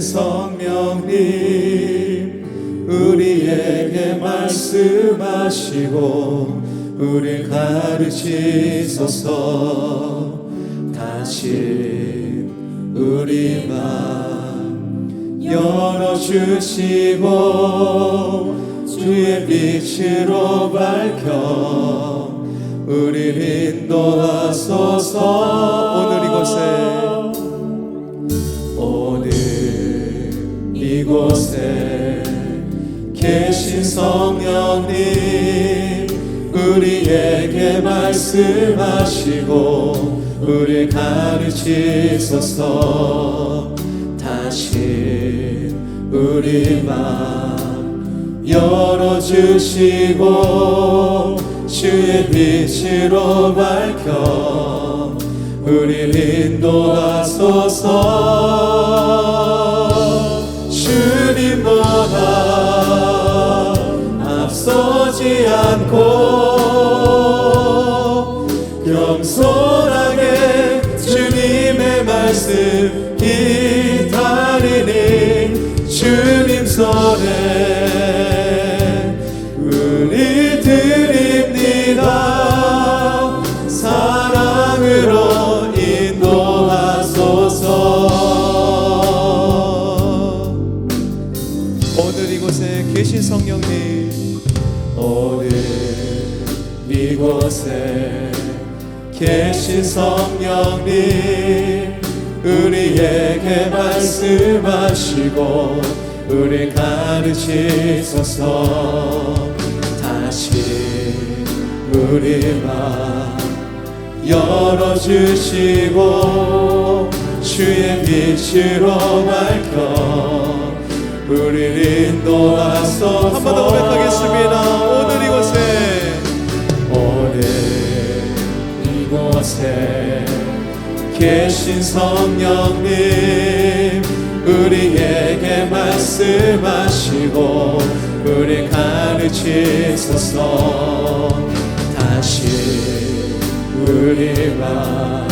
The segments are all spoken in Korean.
성령님 우리에게 말씀하시고 우리 가르치소서. 다시 우리 맘 열어주시고 주의 빛으로 밝혀 우리를 인도하소서 이곳에 계신 성령님 우리에게 말씀하시고 우리 가르치소서. 다시 우리 맘 열어주시고 주의 빛으로 밝혀 우리를 인도하소서 앞 계신 성령님 우리에게 말씀하시고 우리 가르치소서. 다시 우리 맘 열어주시고 주의 빛으로 밝혀 우리를 인도하소서. 한 번 더 고백하겠습니다 계신 성령님 우리에게 말씀하시고 우리 가르치소서. 다시 우리 맘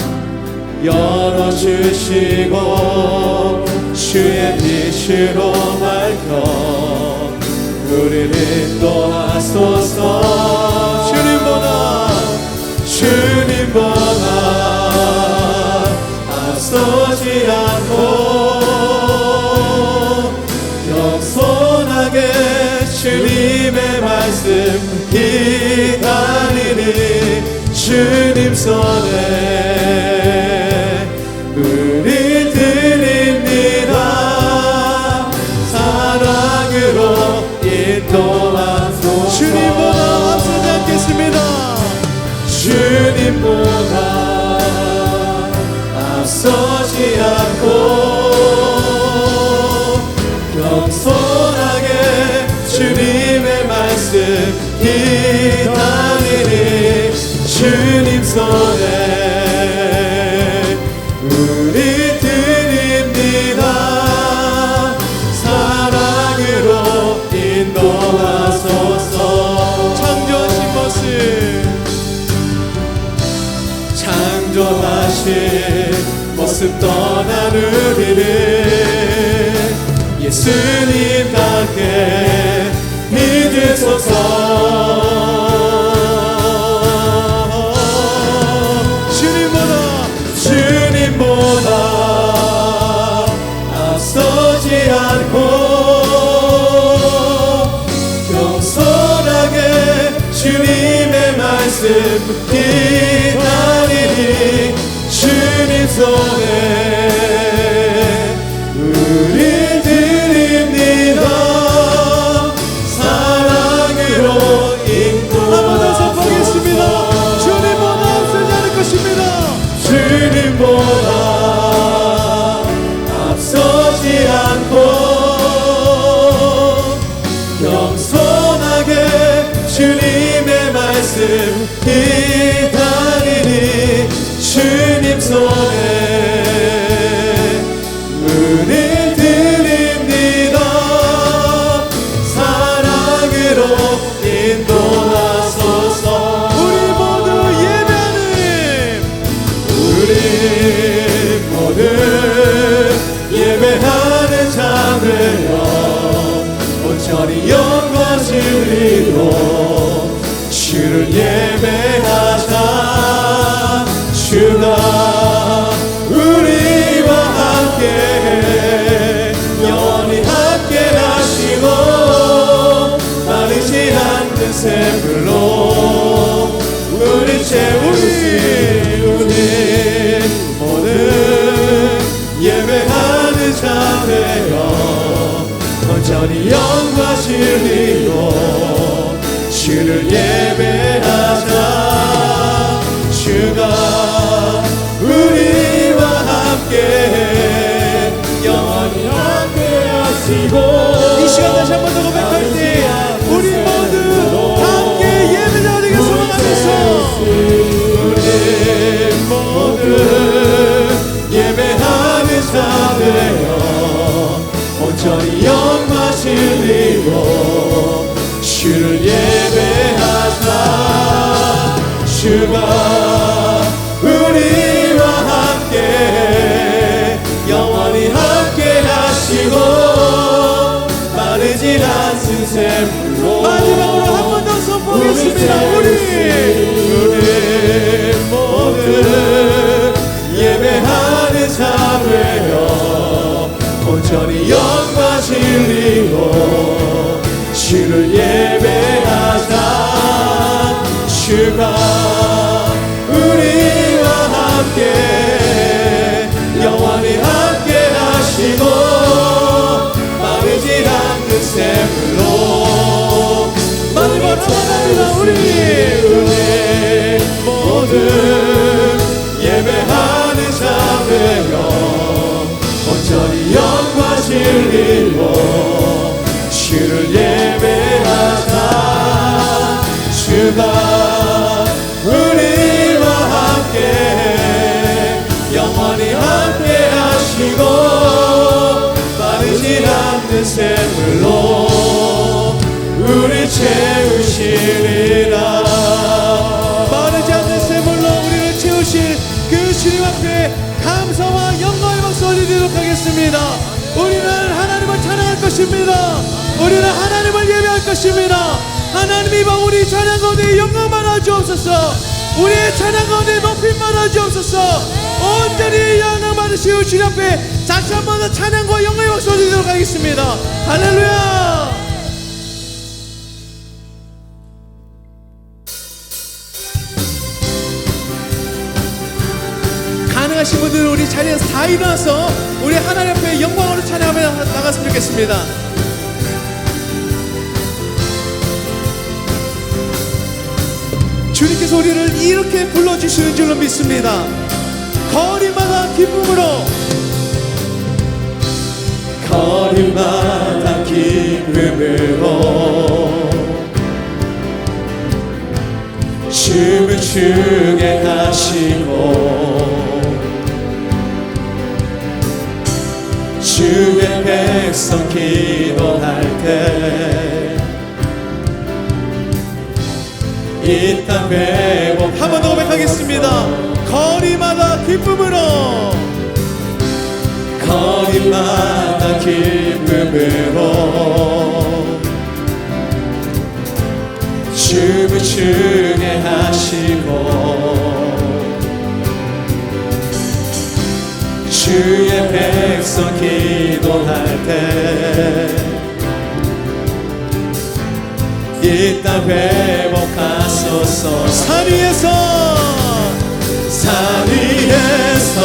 열어주시고 주의 빛으로 밝혀 우리를 인도하소서 앞서지 않고. 겸손하게 주님의 말씀 기다리니 주님 손에 우리 드립니다. 사랑으로 인도하소서 주님보다 앞서지 않겠습니다. 주님보다 앞 모습 떠난 우리를 예수님 같게 믿으소서. 주님보다 주님보다 앞서지 않고 겸손하게 주님의 말씀 기다리니 주님 손 자리 영원히 믿고 주를 예배하 온전히 영과 진리로 주를 예배하자. 주가 우리와 함께 영원히 함께 하시고 이 시간 다시 한 번 더 고백할 때 우리 모두 다 함께 예배자에게 소망하면서. 우리 진리 채우시리라. 마르지 않는 샘물로 우리를 채우실 그 주님 앞에 감사와 영광의 박수 올리도록 하겠습니다. 우리는 하나님을 찬양할 것입니다. 우리는 하나님을 예배할 것입니다. 하나님이 바 우리 찬양 가운데 영광만 하주옵소서. 우리의 찬양 가운데 높임만 하주옵소서. 온전히 영광 받으시오 주님 앞에 다시 한번 더 찬양과 영광의 박수 올리도록 하겠습니다. 할렐루야 다 일어나서 우리 하나님 앞에 영광으로 찬양하며 나갔으면 좋겠습니다. 주님께서 우리를 이렇게 불러주시는 줄로 믿습니다. 거리마다 기쁨으로 거리마다 기쁨으로 춤을 추게 하시고 주의 백성 기도할 때 이 땅 회복. 한번 더 고백하겠습니다. 거리마다 기쁨으로. 거리마다 기쁨으로. 춤을 추게 하시고 주의 백성 기도할 때이 땅 회복하소서. 산 위에서 산 위에서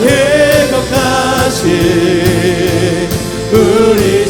해거까지 우리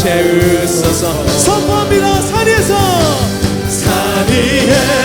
채우소서 선포합니다. 산에서. 산 위에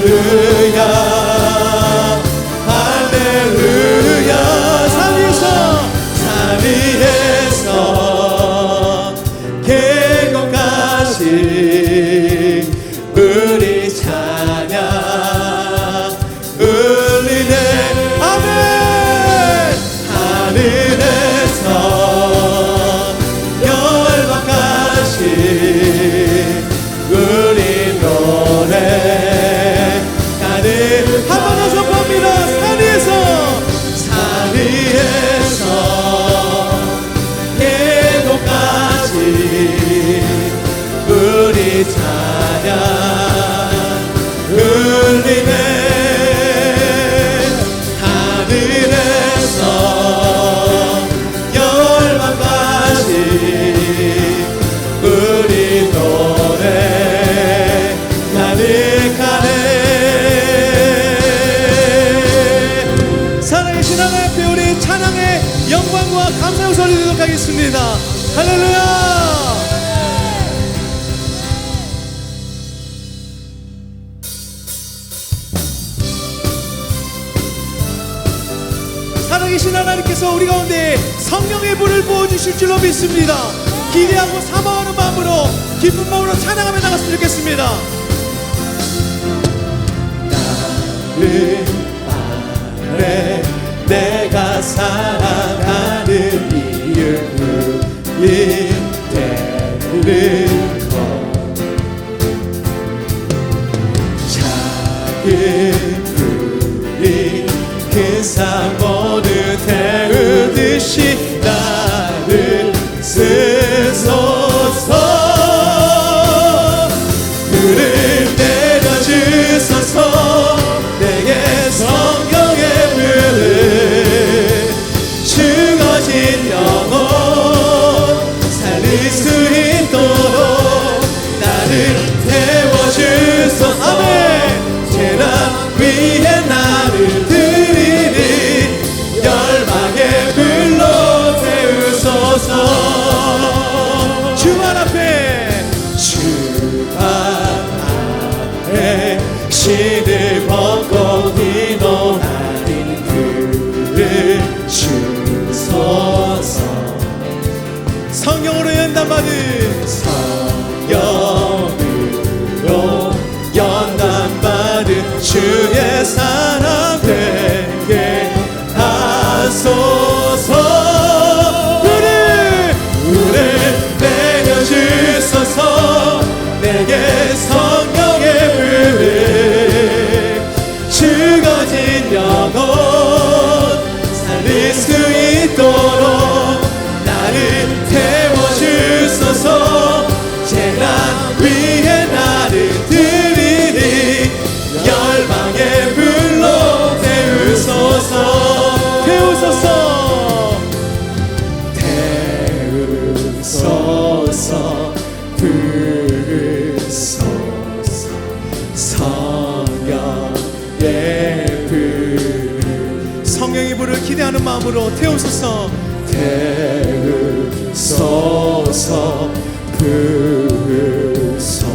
Hallelujah. 기쁜 마음으로 찬양하며 나갔으면 좋겠습니다. 나를 아래 내가 사랑하는 이유인 때를 작은 우리 그사 모두 대 가득 주의 사 태우소서. 태우소서 부으소서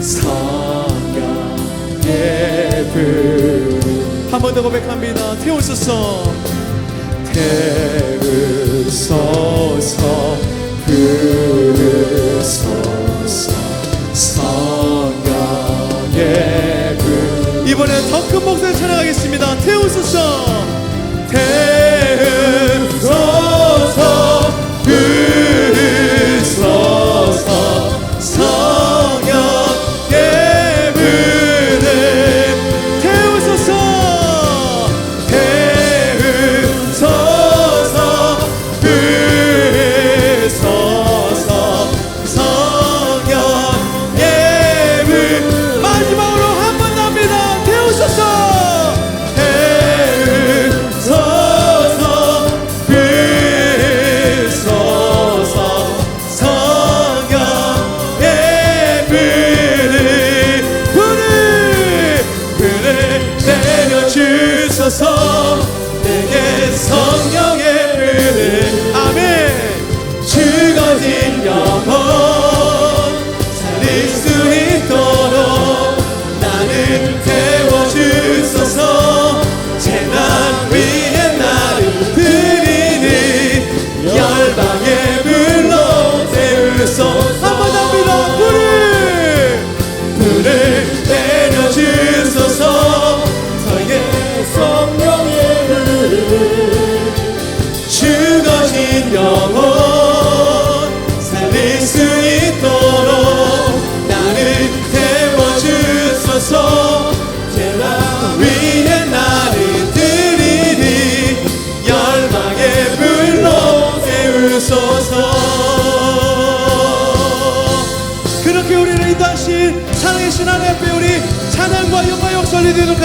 성령의 불. 한번 더 고백합니다. 태우소서. 태우소서 부으소서 성령의 불. 이번엔 더 큰 목소리 찬양하겠습니다. 태우소서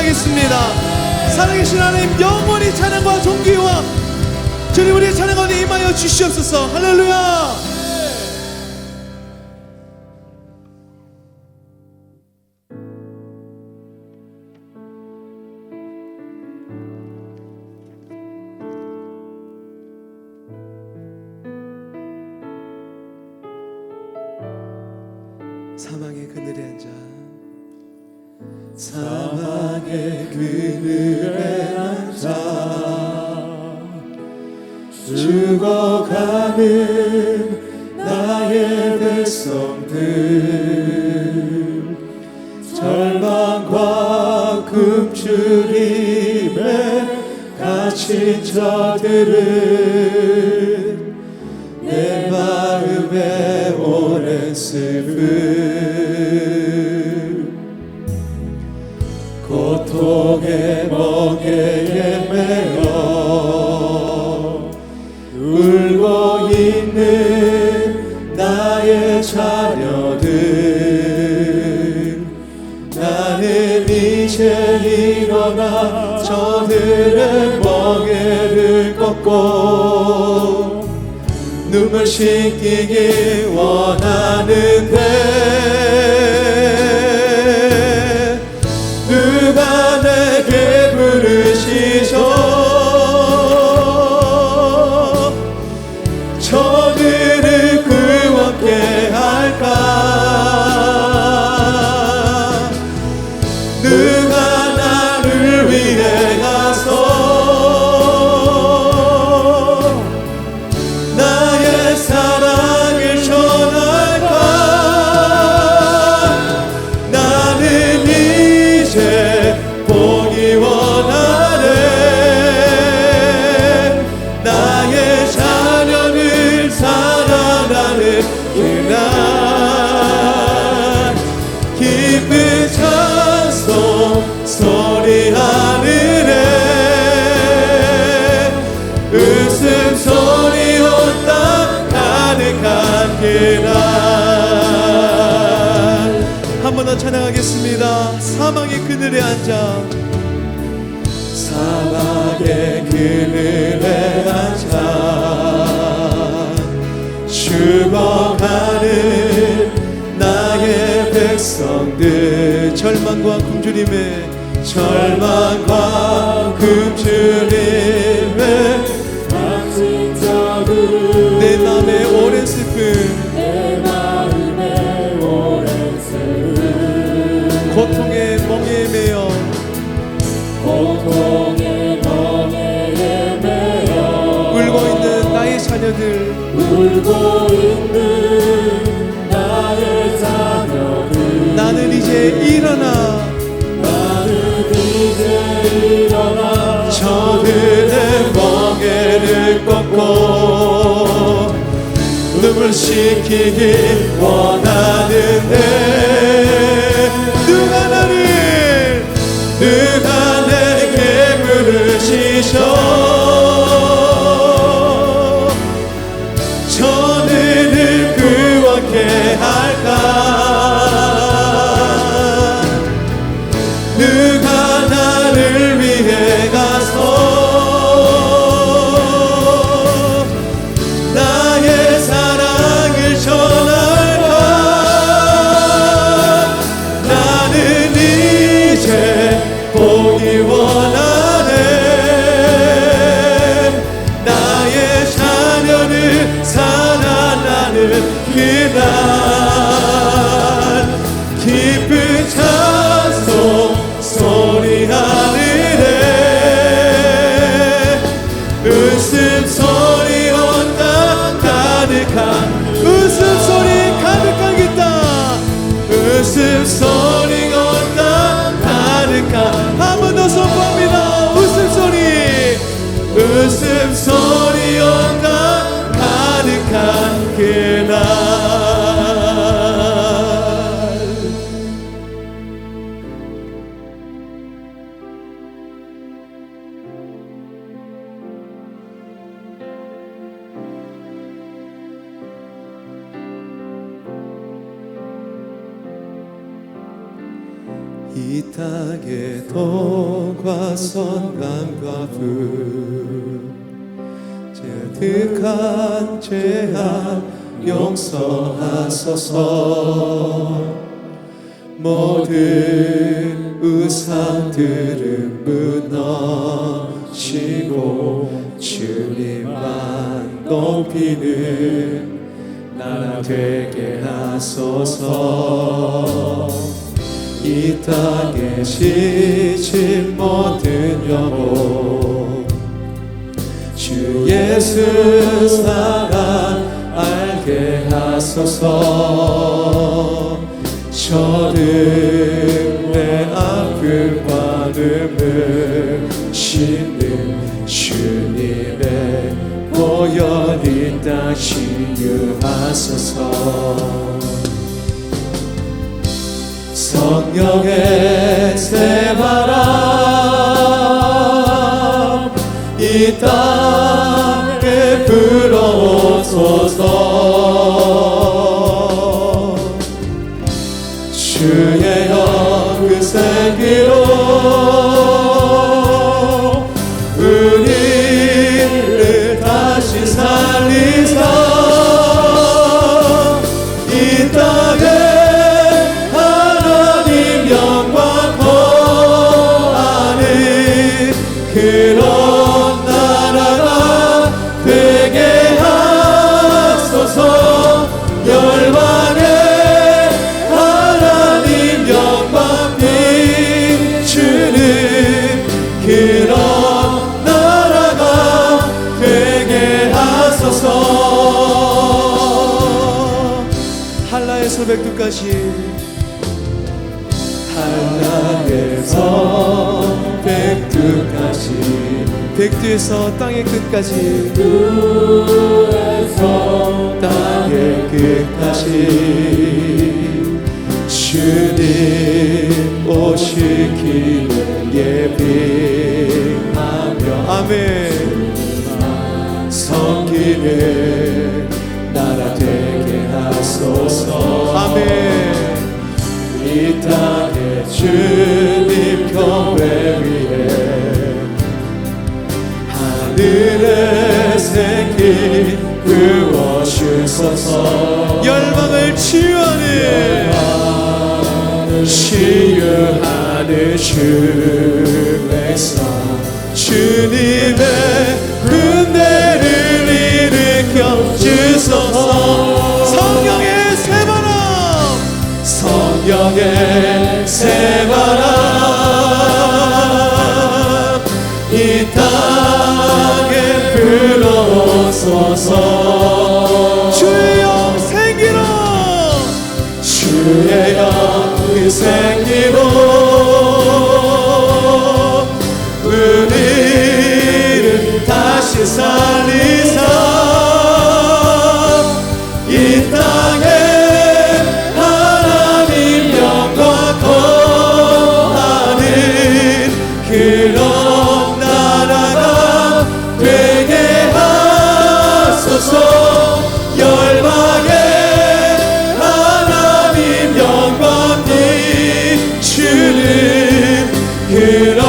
올리도록 하겠습니다. 살아계신 하나님 영원히 찬양과 존귀와 주님 우리의 찬양 가운데 임하여 주시옵소서. 할렐루야 죽어가는 나의 백성들. 절망과 금줄임에 갇힌 자들은 내 마음에 오랜 슬픔 씻기기 원하는데 누가 그늘에 앉아 사막의 그늘에 앉아 죽어가는 나의 백성들 절망과 굶주림에 절망과 금주림 울고 있는 나의 자녀들. 나는 이제 일어나. 나는 이제 일어나. 저들의 멍에를 꺾고 눈물 식히길 원하는데 용서하소서. 모든 우상들은 무너지고 주님만 높이는 나라 되게 하소서. 이 땅에 지친 모든 영혼 주 예수 사랑 하소서. 저들의 아픔과 눈물 씻는 주님의 보혈 이땅 치유하소서. 성령의 새 바람 이땅 한라에서 백두까지 백두에서 땅의 끝까지 주에서 땅의 끝까지. 주님 오시기를 예비하며 아멘. 성기는 나라 되게 하소서. 아멘. 이 땅에 주님 교회 위에 하늘의 생기 부어주소서. 열방을 치유하는 치유하는 많으신 백성. 주님의 불